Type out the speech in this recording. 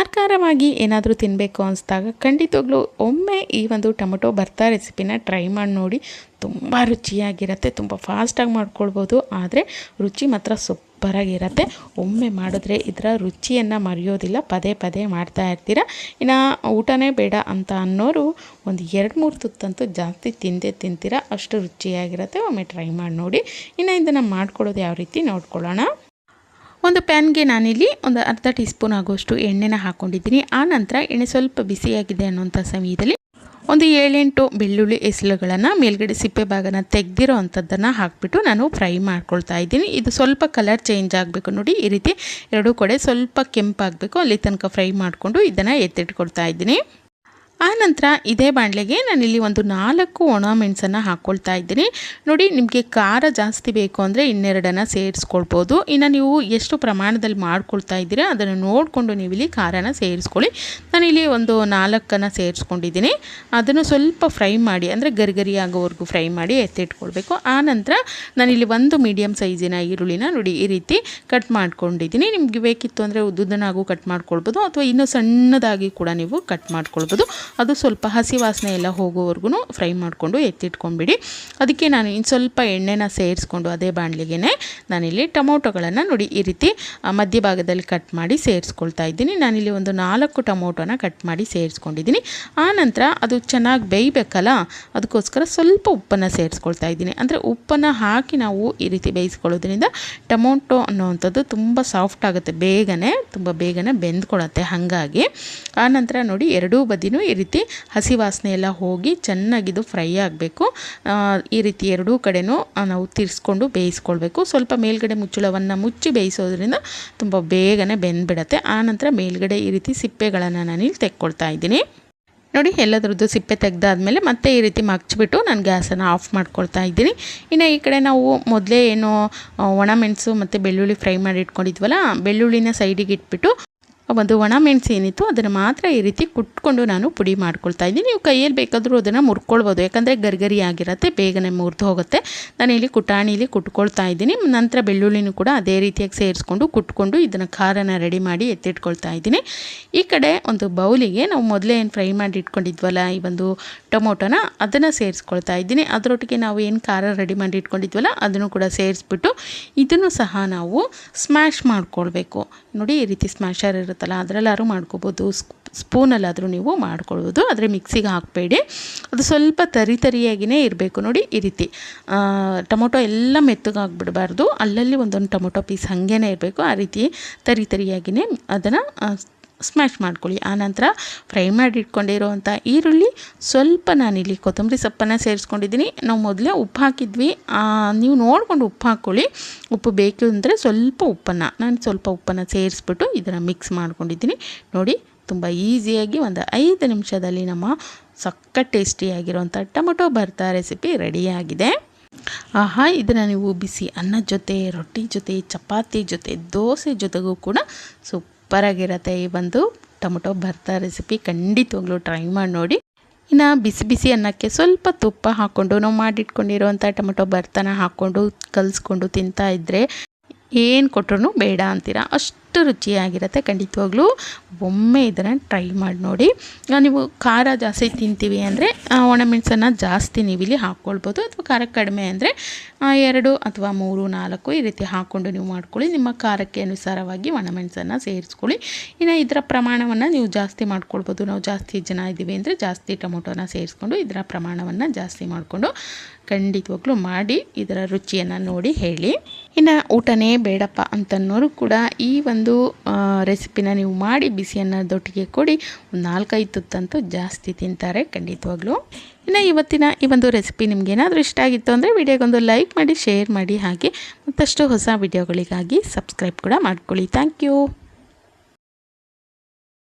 ಖಾರ ಖಾರವಾಗಿ ಏನಾದರೂ ತಿನ್ನಬೇಕು ಅನಿಸ್ದಾಗ ಖಂಡಿತವಾಗ್ಲೂ ಒಮ್ಮೆ ಈ ಒಂದು ಟೊಮೊಟೊ ಭರ್ತಾ ರೆಸಿಪಿನ ಟ್ರೈ ಮಾಡಿ ನೋಡಿ. ತುಂಬ ರುಚಿಯಾಗಿರುತ್ತೆ, ತುಂಬ ಫಾಸ್ಟಾಗಿ ಮಾಡ್ಕೊಳ್ಬೋದು. ಆದರೆ ರುಚಿ ಮಾತ್ರ ಸೂಪರಾಗಿರುತ್ತೆ. ಒಮ್ಮೆ ಮಾಡಿದ್ರೆ ಇದರ ರುಚಿಯನ್ನು ಮರೆಯೋದಿಲ್ಲ, ಪದೇ ಪದೇ ಮಾಡ್ತಾ ಇರ್ತೀರ? ಇನ್ನು ಊಟನೇ ಬೇಡ ಅಂತ ಅನ್ನೋರು ಒಂದು ಎರಡು ಮೂರು ತುತ್ತಂತೂ ಜಾಸ್ತಿ ತಿಂದೇ ತಿಂತೀರ? ಅಷ್ಟು ರುಚಿಯಾಗಿರುತ್ತೆ. ಒಮ್ಮೆ ಟ್ರೈ ಮಾಡಿ ನೋಡಿ. ಇನ್ನು ಇದನ್ನು ಮಾಡ್ಕೊಳ್ಳೋದು ಯಾವ ರೀತಿ ನೋಡ್ಕೊಳ್ಳೋಣ. ಒಂದು ಪ್ಯಾನ್ಗೆ ನಾನಿಲ್ಲಿ ಒಂದು ಅರ್ಧ ಟೀ ಸ್ಪೂನ್ ಆಗುವಷ್ಟು ಎಣ್ಣೆನ ಹಾಕ್ಕೊಂಡಿದ್ದೀನಿ ಆ ನಂತರ ಎಣ್ಣೆ ಸ್ವಲ್ಪ ಬಿಸಿಯಾಗಿದೆ ಅನ್ನೋಂಥ ಸಮಯದಲ್ಲಿ ಒಂದು ಏಳೆಂಟು ಬೆಳ್ಳುಳ್ಳಿ ಎಸಳುಗಳನ್ನು ಮೇಲ್ಗಡೆ ಸಿಪ್ಪೆ ಭಾಗನ ತೆಗೆದಿರೋ ಅಂಥದ್ದನ್ನು ಹಾಕಿಬಿಟ್ಟು ನಾನು ಫ್ರೈ ಮಾಡ್ಕೊಳ್ತಾ ಇದ್ದೀನಿ. ಇದು ಸ್ವಲ್ಪ ಕಲರ್ ಚೇಂಜ್ ಆಗಬೇಕು ನೋಡಿ. ಈ ರೀತಿ ಎರಡೂ ಕಡೆ ಸ್ವಲ್ಪ ಕೆಂಪಾಗಬೇಕು. ಅಲ್ಲಿ ತನಕ ಫ್ರೈ ಮಾಡಿಕೊಂಡು ಇದನ್ನು ಎತ್ತಿಟ್ಕೊಳ್ತಾ ಇದ್ದೀನಿ. ಆನಂತರ ಇದೇ ಬಾಣಲೆಗೆ ನಾನಿಲ್ಲಿ ಒಂದು ನಾಲ್ಕು ಒಣ ಮೆಣಸನ್ನು ಹಾಕ್ಕೊಳ್ತಾ ಇದ್ದೀನಿ. ನೋಡಿ, ನಿಮಗೆ ಖಾರ ಜಾಸ್ತಿ ಬೇಕು ಅಂದರೆ ಇನ್ನೆರಡನ್ನು ಸೇರಿಸ್ಕೊಳ್ಬೋದು. ಇನ್ನು ನೀವು ಎಷ್ಟು ಪ್ರಮಾಣದಲ್ಲಿ ಮಾಡ್ಕೊಳ್ತಾ ಇದ್ದೀರಾ ಅದನ್ನು ನೋಡಿಕೊಂಡು ನೀವು ಇಲ್ಲಿ ಖಾರನ ಸೇರಿಸ್ಕೊಳ್ಳಿ. ನಾನಿಲ್ಲಿ ಒಂದು ನಾಲ್ಕನ್ನು ಸೇರಿಸ್ಕೊಂಡಿದ್ದೀನಿ. ಅದನ್ನು ಸ್ವಲ್ಪ ಫ್ರೈ ಮಾಡಿ, ಅಂದರೆ ಗರಿಗರಿ ಆಗೋವರೆಗೂ ಫ್ರೈ ಮಾಡಿ ಎತ್ತಿಟ್ಕೊಳ್ಬೇಕು. ಆನಂತರ ನಾನಿಲ್ಲಿ ಒಂದು ಮೀಡಿಯಮ್ ಸೈಜಿನ ಈರುಳ್ಳಿನ ನೋಡಿ ಈ ರೀತಿ ಕಟ್ ಮಾಡ್ಕೊಂಡಿದ್ದೀನಿ. ನಿಮಗೆ ಬೇಕಿತ್ತು ಅಂದರೆ ಉದ್ದುದನಾಗೂ ಕಟ್ ಮಾಡ್ಕೊಳ್ಬೋದು, ಅಥವಾ ಇನ್ನೂ ಸಣ್ಣದಾಗಿ ಕೂಡ ನೀವು ಕಟ್ ಮಾಡ್ಕೊಳ್ಬೋದು. ಅದು ಸ್ವಲ್ಪ ಹಸಿ ವಾಸನೆ ಎಲ್ಲ ಹೋಗೋವರೆಗೂ ಫ್ರೈ ಮಾಡಿಕೊಂಡು ಎತ್ತಿಟ್ಕೊಂಬಿಡಿ. ಅದಕ್ಕೆ ನಾನು ಇನ್ನು ಸ್ವಲ್ಪ ಎಣ್ಣೆನ ಸೇರಿಸ್ಕೊಂಡು ಅದೇ ಬಾಣಲಿಗೆ ನಾನಿಲ್ಲಿ ಟೊಮೊಟೊಗಳನ್ನು ನೋಡಿ ಈ ರೀತಿ ಮಧ್ಯಭಾಗದಲ್ಲಿ ಕಟ್ ಮಾಡಿ ಸೇರಿಸ್ಕೊಳ್ತಾ ಇದ್ದೀನಿ. ನಾನಿಲ್ಲಿ ಒಂದು ನಾಲ್ಕು ಟೊಮೊಟೊನ ಕಟ್ ಮಾಡಿ ಸೇರಿಸ್ಕೊಂಡಿದ್ದೀನಿ. ಆನಂತರ ಅದು ಚೆನ್ನಾಗಿ ಬೇಯಬೇಕಲ್ಲ, ಅದಕ್ಕೋಸ್ಕರ ಸ್ವಲ್ಪ ಉಪ್ಪನ್ನು ಸೇರಿಸ್ಕೊಳ್ತಾ ಇದ್ದೀನಿ. ಅಂದರೆ ಉಪ್ಪನ್ನು ಹಾಕಿ ನಾವು ಈ ರೀತಿ ಬೇಯಿಸ್ಕೊಳ್ಳೋದ್ರಿಂದ ಟೊಮೊಟೊ ಅನ್ನೋವಂಥದ್ದು ತುಂಬ ಸಾಫ್ಟ್ ಆಗುತ್ತೆ, ಬೇಗನೆ, ತುಂಬ ಬೇಗನೆ ಬೆಂದ್ಕೊಳತ್ತೆ ಹಾಗಾಗಿ. ಆನಂತರ ನೋಡಿ, ಎರಡೂ ಬದಿನೂ ಈ ರೀತಿ ಹಸಿ ವಾಸನೆ ಎಲ್ಲ ಹೋಗಿ ಚೆನ್ನಾಗಿದ್ದು ಫ್ರೈ ಆಗಬೇಕು. ಈ ರೀತಿ ಎರಡೂ ಕಡೆನೂ ನಾವು ತಿರ್ಸ್ಕೊಂಡು ಬೇಯಿಸ್ಕೊಳ್ಬೇಕು. ಸ್ವಲ್ಪ ಮೇಲ್ಗಡೆ ಮುಚ್ಚಳವನ್ನು ಮುಚ್ಚಿ ಬೇಯಿಸೋದ್ರಿಂದ ತುಂಬ ಬೇಗನೆ ಬೆಂದ್ಬಿಡತ್ತೆ. ಆನಂತರ ಮೇಲ್ಗಡೆ ಈ ರೀತಿ ಸಿಪ್ಪೆಗಳನ್ನು ನಾನಿಲ್ಲಿ ತೆಕ್ಕೊಳ್ತಾ ಇದ್ದೀನಿ. ನೋಡಿ, ಎಲ್ಲದ್ರದ್ದು ಸಿಪ್ಪೆ ತೆಗೆದಾದ್ಮೇಲೆ ಮತ್ತೆ ಈ ರೀತಿ ಮಗ್ಚಿಬಿಟ್ಟು ನಾನು ಗ್ಯಾಸನ್ನು ಆಫ್ ಮಾಡ್ಕೊಳ್ತಾ ಇದ್ದೀನಿ. ಇನ್ನು ಈ ಕಡೆ ನಾವು ಮೊದಲೇ ಏನು ಒಣಮೆಣಸು ಮತ್ತು ಬೆಳ್ಳುಳ್ಳಿ ಫ್ರೈ ಮಾಡಿ ಇಟ್ಕೊಂಡಿದ್ವಲ್ಲ, ಬೆಳ್ಳುಳ್ಳಿನ ಸೈಡಿಗೆ ಇಟ್ಬಿಟ್ಟು ಒಂದು ಒಣ ಮೆಣಸು ಏನಿತ್ತು ಅದನ್ನು ಮಾತ್ರ ಈ ರೀತಿ ಕುಟ್ಕೊಂಡು ನಾನು ಪುಡಿ ಮಾಡ್ಕೊಳ್ತಾ ಇದ್ದೀನಿ. ನೀವು ಕೈಯಲ್ಲಿ ಬೇಕಾದರೂ ಅದನ್ನು ಮುರ್ಕೊಳ್ಬೋದು. ಯಾಕಂದರೆ ಗರ್ಗರಿ ಆಗಿರುತ್ತೆ, ಬೇಗನೆ ಮುರಿದು ಹೋಗುತ್ತೆ. ನಾನು ಇಲ್ಲಿ ಕುಟಾಣಿಲಿ ಕುಟ್ಕೊಳ್ತಾ ಇದ್ದೀನಿ. ನಂತರ ಬೆಳ್ಳುಳ್ಳಿನೂ ಕೂಡ ಅದೇ ರೀತಿಯಾಗಿ ಸೇರಿಸ್ಕೊಂಡು ಕುಟ್ಕೊಂಡು ಇದನ್ನು ಖಾರನ ರೆಡಿ ಮಾಡಿ ಎತ್ತಿಟ್ಕೊಳ್ತಾ ಇದ್ದೀನಿ. ಈ ಕಡೆ ಒಂದು ಬೌಲಿಗೆ ನಾವು ಮೊದಲೇ ಏನು ಫ್ರೈ ಮಾಡಿ ಇಟ್ಕೊಂಡಿದ್ವಲ್ಲ, ಈ ಒಂದು ಟೊಮೊಟೊನ ಅದನ್ನು ಸೇರಿಸ್ಕೊಳ್ತಾ ಇದ್ದೀನಿ. ಅದರೊಟ್ಟಿಗೆ ನಾವು ಏನು ಖಾರ ರೆಡಿ ಮಾಡಿ ಇಟ್ಕೊಂಡಿದ್ವಲ್ಲ, ಅದನ್ನು ಕೂಡ ಸೇರಿಸ್ಬಿಟ್ಟು ಇದನ್ನು ಸಹ ನಾವು ಸ್ಮ್ಯಾಶ್ ಮಾಡ್ಕೊಳ್ಬೇಕು. ನೋಡಿ ಈ ರೀತಿ ಸ್ಮ್ಯಾಶರ್ ಇರುತ್ತಲ್ಲ, ಅದರಲ್ಲಾದ್ರೂ ಮಾಡ್ಕೋಬೋದು. ಸ್ಪೂನಲ್ಲಾದರೂ ನೀವು ಮಾಡ್ಕೊಳ್ಬೋದು ಆದರೆ ಮಿಕ್ಸಿಗೆ ಹಾಕಬೇಡಿ. ಅದು ಸ್ವಲ್ಪ ತರಿ ತರಿಯಾಗಿಯೇ ಇರಬೇಕು ನೋಡಿ ಈ ರೀತಿ. ಟೊಮೊಟೊ ಎಲ್ಲ ಮೆತ್ತಗಾಗ್ಬಿಡಬಾರ್ದು. ಅಲ್ಲಲ್ಲಿ ಒಂದೊಂದು ಟೊಮೊಟೊ ಪೀಸ್ ಹಾಗೇ ಇರಬೇಕು. ಆ ರೀತಿ ತರಿ ತರಿಯಾಗಿಯೇ ಅದನ್ನು ಸ್ಮ್ಯಾಶ್ ಮಾಡ್ಕೊಳ್ಳಿ. ಆನಂತರ ಫ್ರೈ ಮಾಡಿ ಇಟ್ಕೊಂಡಿರೋವಂಥ ಈರುಳ್ಳಿ ಸ್ವಲ್ಪ ನಾನಿಲ್ಲಿ ಕೊತ್ತಂಬರಿ ಸೊಪ್ಪನ್ನು ಸೇರಿಸ್ಕೊಂಡಿದ್ದೀನಿ. ನಾವು ಮೊದಲೇ ಉಪ್ಪು ಹಾಕಿದ್ವಿ. ನೀವು ನೋಡಿಕೊಂಡು ಉಪ್ಪು ಹಾಕ್ಕೊಳ್ಳಿ ಉಪ್ಪು ಬೇಕು ಅಂದರೆ ಸ್ವಲ್ಪ ಉಪ್ಪನ್ನು, ನಾನು ಸ್ವಲ್ಪ ಉಪ್ಪನ್ನು ಸೇರಿಸ್ಬಿಟ್ಟು ಇದನ್ನು ಮಿಕ್ಸ್ ಮಾಡ್ಕೊಂಡಿದ್ದೀನಿ. ನೋಡಿ, ತುಂಬ ಈಸಿಯಾಗಿ ಒಂದು ಐದು ನಿಮಿಷದಲ್ಲಿ ನಮ್ಮ ಸಕ್ಕ ಟೇಸ್ಟಿಯಾಗಿರುವಂಥ ಟೊಮೊಟೊ ಭರ್ತಾ ರೆಸಿಪಿ ರೆಡಿಯಾಗಿದೆ ಆಹಾ, ಇದನ್ನು ನೀವು ಬಿಸಿ ಅನ್ನದ ಜೊತೆ, ರೊಟ್ಟಿ ಜೊತೆ, ಚಪಾತಿ ಜೊತೆ, ದೋಸೆ ಜೊತೆಗೂ ಕೂಡ ಸೂಪರಾಗಿರುತ್ತೆ ಈ ಒಂದು ಟೊಮೊಟೊ ಭರ್ತಾ ರೆಸಿಪಿ ಖಂಡಿತವಾಗ್ಲೂ ಟ್ರೈ ಮಾಡಿ ನೋಡಿ. ಇನ್ನು ಬಿಸಿ ಬಿಸಿ ಅನ್ನಕ್ಕೆ ಸ್ವಲ್ಪ ತುಪ್ಪ ಹಾಕ್ಕೊಂಡು ನಾವು ಮಾಡಿಟ್ಕೊಂಡಿರೋವಂಥ ಟೊಮೊಟೊ ಭರ್ತಾನ ಹಾಕ್ಕೊಂಡು, ಕಲಿಸ್ಕೊಂಡು ತಿಂತಾ ಇದ್ದರೆ ಏನು ಕೊಟ್ರೂ ಬೇಡ ಅಂತೀರ. ಅಷ್ಟು ಅಷ್ಟು ರುಚಿಯಾಗಿರುತ್ತೆ ಖಂಡಿತವಾಗ್ಲೂ. ಒಮ್ಮೆ ಇದನ್ನು ಟ್ರೈ ಮಾಡಿ ನೋಡಿ. ನೀವು ಖಾರ ಜಾಸ್ತಿ ತಿಂತೀವಿ ಅಂದರೆ ಒಣಮೆಣಸನ್ನು ಜಾಸ್ತಿ ನೀವು ಇಲ್ಲಿ ಹಾಕ್ಕೊಳ್ಬೋದು ಅಥವಾ ಖಾರ ಕಡಿಮೆ ಅಂದರೆ ಎರಡು ಅಥವಾ ಮೂರು, ನಾಲ್ಕು ಈ ರೀತಿ ಹಾಕ್ಕೊಂಡು ನೀವು ಮಾಡ್ಕೊಳ್ಳಿ. ನಿಮ್ಮ ಖಾರಕ್ಕೆ ಅನುಸಾರವಾಗಿ ಒಣಮೆಣಸನ್ನು ಸೇರಿಸ್ಕೊಳ್ಳಿ. ಇನ್ನು ಇದರ ಪ್ರಮಾಣವನ್ನು ನೀವು ಜಾಸ್ತಿ ಮಾಡ್ಕೊಳ್ಬೋದು. ನಾವು ಜಾಸ್ತಿ ಜನ ಇದ್ದೀವಿ ಅಂದರೆ ಜಾಸ್ತಿ ಟೊಮೊಟೊನ ಸೇರಿಸ್ಕೊಂಡು ಇದರ ಪ್ರಮಾಣವನ್ನು ಜಾಸ್ತಿ ಮಾಡಿಕೊಂಡು ಖಂಡಿತವಾಗ್ಲೂ ಮಾಡಿ, ಇದರ ರುಚಿಯನ್ನು ನೋಡಿ ಹೇಳಿ. ಇನ್ನು ಊಟನೇ ಬೇಡಪ್ಪ ಅಂತನ್ನೋರು ಕೂಡ ಈ ಒಂದು ರೆಸಿಪಿನ ನೀವು ಮಾಡಿ ಬಿಸಿ ಅನ್ನದೊಟ್ಟಿಗೆ ಕೊಡಿ, ಒಂದು ನಾಲ್ಕೈದು ತುತ್ತಂತೂ ಜಾಸ್ತಿ ತಿಂತಾರೆ ಖಂಡಿತವಾಗ್ಲೂ. ಇನ್ನು ಇವತ್ತಿನ ಈ ಒಂದು ರೆಸಿಪಿ ನಿಮ್ಗೆ ಏನಾದರೂ ಇಷ್ಟ ಆಗಿತ್ತು ಅಂದರೆ ವಿಡಿಯೋಗೊಂದು ಲೈಕ್ ಮಾಡಿ, ಶೇರ್ ಮಾಡಿ ಹಾಗೆ ಮತ್ತಷ್ಟು ಹೊಸ ವಿಡಿಯೋಗಳಿಗಾಗಿ ಸಬ್ಸ್ಕ್ರೈಬ್ ಕೂಡ ಮಾಡ್ಕೊಳ್ಳಿ. Thank you.